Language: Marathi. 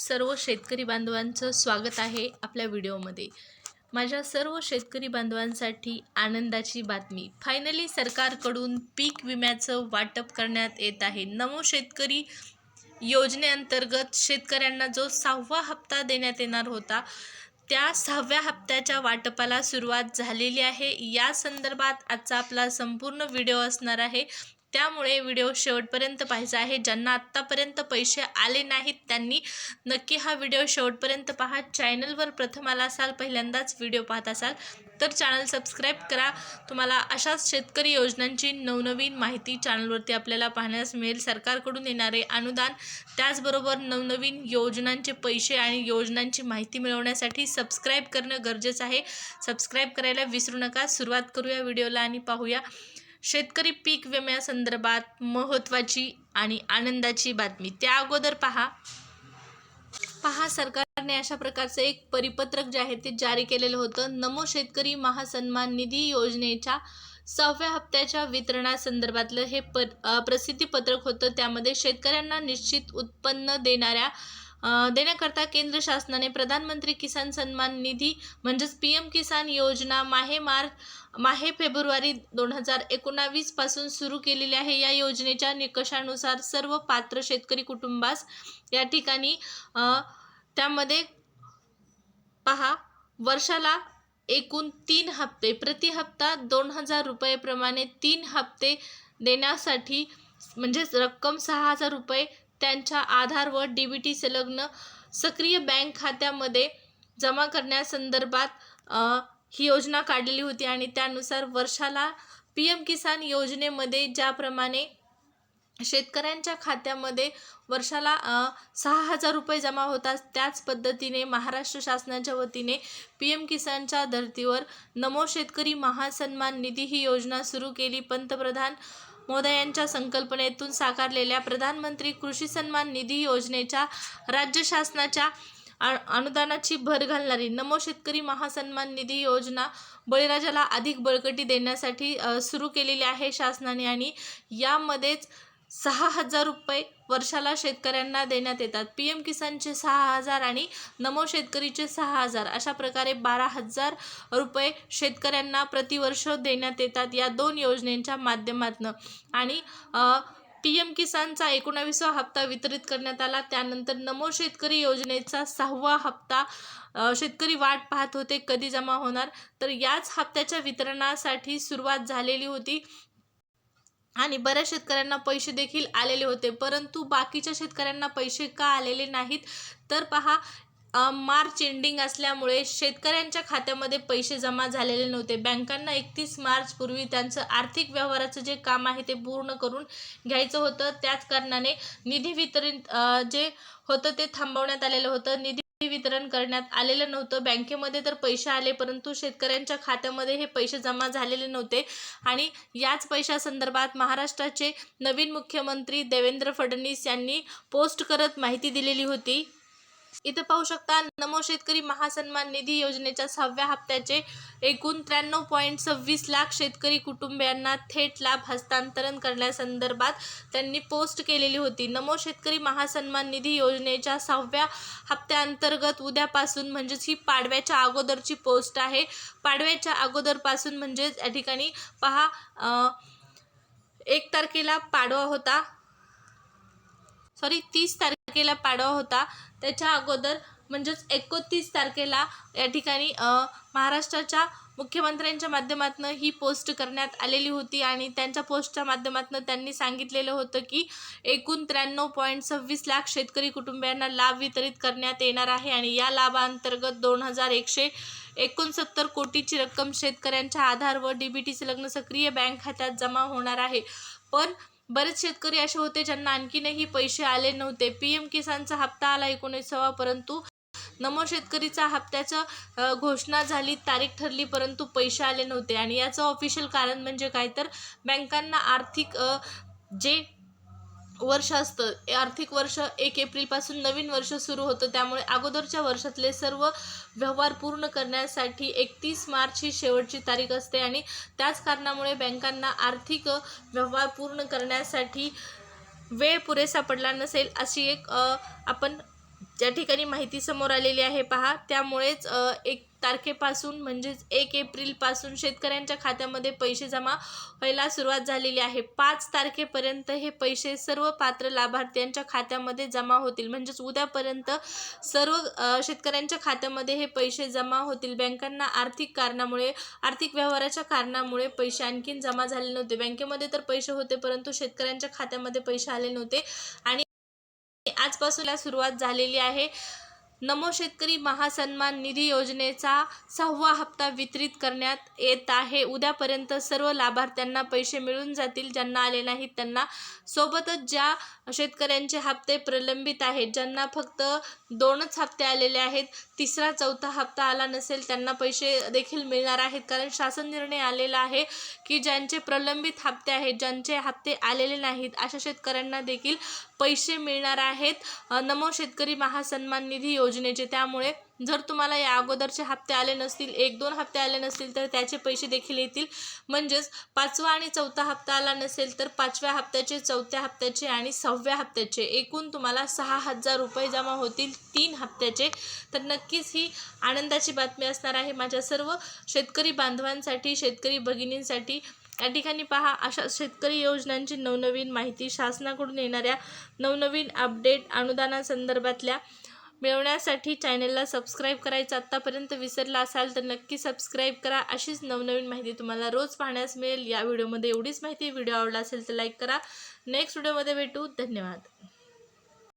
सर्व शेतकरी बांधवांचं स्वागत आहे आपल्या व्हिडिओमध्ये. माझ्या सर्व शेतकरी बांधवांसाठी आनंदाची बातमी. फायनली सरकारकडून पीक विम्याचं वाटप करण्यात येत आहे. नमो शेतकरी योजनेअंतर्गत शेतकऱ्यांना जो सहावा हप्ता देण्यात येणार होता त्या सहाव्या हप्त्याच्या वाटपाला सुरुवात झालेली आहे. या संदर्भात आजचा आपला संपूर्ण व्हिडिओ असणार आहे. त्यामुळे व्हिडिओ शेवटपर्यंत पाहायचा आहे. ज्यांना आत्तापर्यंत पैसे आले नाहीत त्यांनी नक्की हा व्हिडिओ शेवटपर्यंत पहा. चॅनलवर प्रथम आला असाल पहिल्यांदाच व्हिडिओ पाहत असाल तर चॅनल सबस्क्राईब करा. तुम्हाला अशाच शेतकरी योजनांची नवनवीन माहिती चॅनलवरती आपल्याला पाहण्यास मिळेल. सरकारकडून येणारे अनुदान त्याचबरोबर नवनवीन योजनांचे पैसे आणि योजनांची माहिती मिळवण्यासाठी सबस्क्राईब करणं गरजेचं आहे. सबस्क्राईब करायला विसरू नका. सुरुवात करूया व्हिडिओला आणि पाहूया. शेतकरी पीक विम्यासंदर्भात महत्त्वाची आणि आनंदाची बातमी. त्या अगोदर पहा. पहा सरकारने अशा प्रकारचं एक परिपत्रक जे आहे ते जारी केलेलं होतं. नमो शेतकरी महासन्मान निधी योजनेच्या सहाव्या हप्त्याच्या वितरणासंदर्भातलं हे प प्रसिद्धीपत्रक होतं. त्यामध्ये शेतकऱ्यांना निश्चित उत्पन्न देणाऱ्या देण्याकरता केंद्र शासनाने प्रधानमंत्री किसान सन्मान निधी म्हणजेच पी एम किसान योजना माहे मार्च माहे फेब्रुवारी दोन हजार एकोणावीसपासून सुरू केलेली आहे. या योजनेच्या निकषानुसार सर्व पात्र शेतकरी कुटुंबास या ठिकाणी त्यामध्ये पहा वर्षाला एकूण तीन हप्ते प्रति हप्ता दोन हजार रुपयेप्रमाणे तीन हप्ते देण्यासाठी म्हणजेच रक्कम सहा हजार रुपये त्यांच्या आधार व डी बी टी संलग्न सक्रिय बँक खात्यामध्ये जमा करण्यासंदर्भात ही योजना काढलेली होती आणि त्यानुसार वर्षाला पी एम किसान योजनेमध्ये ज्याप्रमाणे शेतकऱ्यांच्या खात्यामध्ये वर्षाला सहा हजार रुपये जमा होतात त्याच पद्धतीने महाराष्ट्र शासनाच्या वतीने पी एम किसानच्या धर्तीवर नमो शेतकरी महासन्मान निधी ही योजना सुरू केली. पंतप्रधान मोदयांच्या संकल्पनेतून साकारलेल्या प्रधानमंत्री कृषी सन्मान निधी योजनेच्या राज्य शासनाच्या अनुदानाची भर घालणारी नमो शेतकरी महासन्मान निधी योजना बळीराजाला अधिक बळकटी देण्यासाठी सुरू केलेली आहे शासनाने आणि यामध्येच सहा हजार रुपये वर्षाला शेतकऱ्यांना देण्यात येतात. पी एम किसानचे सहा हजार आणि नमो शेतकरीचे सहा हजार अशा प्रकारे बारा हजार रुपये शेतकऱ्यांना प्रतिवर्ष देण्यात येतात या दोन योजनेच्या माध्यमातून. आणि पी एम किसानचा एकोणावीसवा हप्ता वितरित करण्यात आला. त्यानंतर नमो शेतकरी योजनेचा सहावा हप्ता शेतकरी वाट पाहत होते कधी जमा होणार? तर याच हप्त्याच्या वितरणासाठी सुरुवात झालेली होती. आणि बऱ्याच शेतकऱ्यांना पैसे देखील आलेले होते परंतु बाकीच्या शेतकऱ्यांना पैसे का आलेले नाहीत? तर पहा मार्च एंडिंग असल्यामुळे शेतकऱ्यांच्या खात्यामध्ये पैसे जमा झालेले नव्हते. बँकांना एकतीस मार्चपूर्वी त्यांचं आर्थिक व्यवहाराचं जे काम आहे ते पूर्ण करून घ्यायचं होतं. त्याच कारणाने निधी वितरित जे होतं ते थांबवण्यात आलेलं होतं. निधी वितरण करण्यात आलेलं नव्हतं. बँकेमध्ये तर पैसे आले परंतु शेतकऱ्यांच्या खात्यामध्ये हे पैसे जमा झालेले नव्हते. आणि याच पैशासंदर्भात महाराष्ट्राचे नवीन मुख्यमंत्री देवेंद्र फडणवीस यांनी पोस्ट करत माहिती दिलेली होती. इथं पाहू शकता नमो शेतकरी महासन्मान निधी योजनेच्या सहाव्या हप्त्याचे एकूण त्र्याण्णव पॉईंट सव्वीस लाख शेतकरी कुटुंबियांना थेट लाभ हस्तांतरण करण्यासंदर्भात त्यांनी पोस्ट केलेली होती. नमो शेतकरी महासन्मान निधी योजनेच्या सहाव्या हप्त्याअंतर्गत उद्यापासून म्हणजेच ही पाडव्याच्या अगोदरची पोस्ट आहे. पाडव्याच्या अगोदरपासून म्हणजेच या ठिकाणी पहा एक तारखेला पाडवा होता. सॉरी तीस तारखेला पाडवा होता. त्याच्या अगोदर म्हणजेच एकोणतीस तारखेला या ठिकाणी महाराष्ट्राच्या मुख्यमंत्र्यांच्या माध्यमातून ही पोस्ट करण्यात आलेली होती आणि त्यांच्या पोस्टच्या माध्यमातून त्यांनी सांगितलेलं होतं की एकूण त्र्याण्णव पॉईंट सव्वीस लाख शेतकरी कुटुंबियांना लाभ वितरित करण्यात येणार आहे आणि या लाभांतर्गत दोन हजार एकशे एकोणसत्तर कोटीची रक्कम शेतकऱ्यांच्या आधार व डी बी टी संलग्न सक्रिय बँक खात्यात जमा होणार आहे. पण बरेच शेतकरी असे होते ज्यांना आणखीनही पैसे आले नव्हते. पी एम किसानचा हप्ता आला एकोणीसावा परंतु नमो शेतकरीचा हप्त्याचं घोषणा झाली तारीख ठरली परंतु पैसे आले नव्हते. आणि याचं ऑफिशियल कारण म्हणजे काय? तर बँकांना आर्थिक जे वर्ष असतं. आर्थिक वर्ष एक एप्रिलपासून नवीन वर्ष सुरू होतं. त्यामुळे अगोदरच्या वर्षातले सर्व व्यवहार पूर्ण करण्यासाठी एकतीस मार्च ही शेवटची तारीख असते आणि त्याच कारणामुळे बँकांना आर्थिक व्यवहार पूर्ण करण्यासाठी वेळ पुरेसा पडला नसेल अशी एक आपण ज्या ठिकाणी माहिती समोर आलेली आहे पहा. त्यामुळेच एक तारखेपासून म्हणजेच एक एप्रिलपासून शेतकऱ्यांच्या खात्यामध्ये पैसे जमा व्हायला सुरुवात झालेली आहे. पाच तारखेपर्यंत हे पैसे सर्व पात्र लाभार्थ्यांच्या खात्यामध्ये जमा होतील. म्हणजेच उद्यापर्यंत सर्व शेतकऱ्यांच्या खात्यामध्ये हे पैसे जमा होतील. बँकांना आर्थिक कारणामुळे आर्थिक व्यवहाराच्या कारणामुळे पैसे आणखीन जमा झाले नव्हते. बँकेमध्ये तर पैसे होते परंतु शेतकऱ्यांच्या खात्यामध्ये पैसे आले नव्हते. आणि आजपासून सुरुवात झालेली आहे. नमो शेतकरी महासन्मान निधी योजनेचा सहावा हप्ता वितरित करण्यात येत आहे. उद्यापर्यंत सर्व लाभार्थ्यांना पैसे मिळून जातील. ज्यांना आले नाहीत त्यांना सोबतच ज्या शेतकऱ्यांचे हप्ते प्रलंबित आहेत ज्यांना फक्त दोनच हप्ते आलेले आहेत तिसरा चौथा हप्ता आला नसेल त्यांना पैसे देखील मिळणार आहेत. कारण शासन निर्णय आलेला आहे की ज्यांचे प्रलंबित हप्ते आहेत ज्यांचे हप्ते आलेले नाहीत अशा शेतकऱ्यांना देखील पैसे मिळणार आहेत. नमो शेतकरी महासन्मान निधी योजनेचे. त्यामुळे जर तुम्हाला या अगोदरचे हप्ते आले नसतील एक दोन हप्ते आले नसतील तर त्याचे पैसे देखील येतील. म्हणजेच पाचवा आणि चौथा हप्ता आला नसेल तर पाचव्या हप्त्याचे चौथ्या हप्त्याचे आणि सहाव्या हप्त्याचे. एकूण तुम्हाला सहा हजार रुपये जमा होतील तीन हप्त्याचे. तर नक्कीच ही आनंदाची बातमी असणार आहे माझ्या सर्व शेतकरी बांधवांसाठी शेतकरी भगिनींसाठी. या ठिकाणी पहा अशा शेतकरी योजनांची नवनवीन माहिती शासनाकडून येणाऱ्या नवनवीन अपडेट अनुदानासंदर्भातल्या मिळवण्यासाठी चॅनलला सबस्क्राईब करायचं आत्तापर्यंत विसरला असाल तर नक्की सबस्क्राईब करा. अशीच नवनवीन माहिती तुम्हाला रोज पाहण्यास मिळेल. या व्हिडिओमध्ये एवढीच माहिती. व्हिडिओ आवडला असेल तर लाईक करा. नेक्स्ट व्हिडिओमध्ये भेटू. धन्यवाद.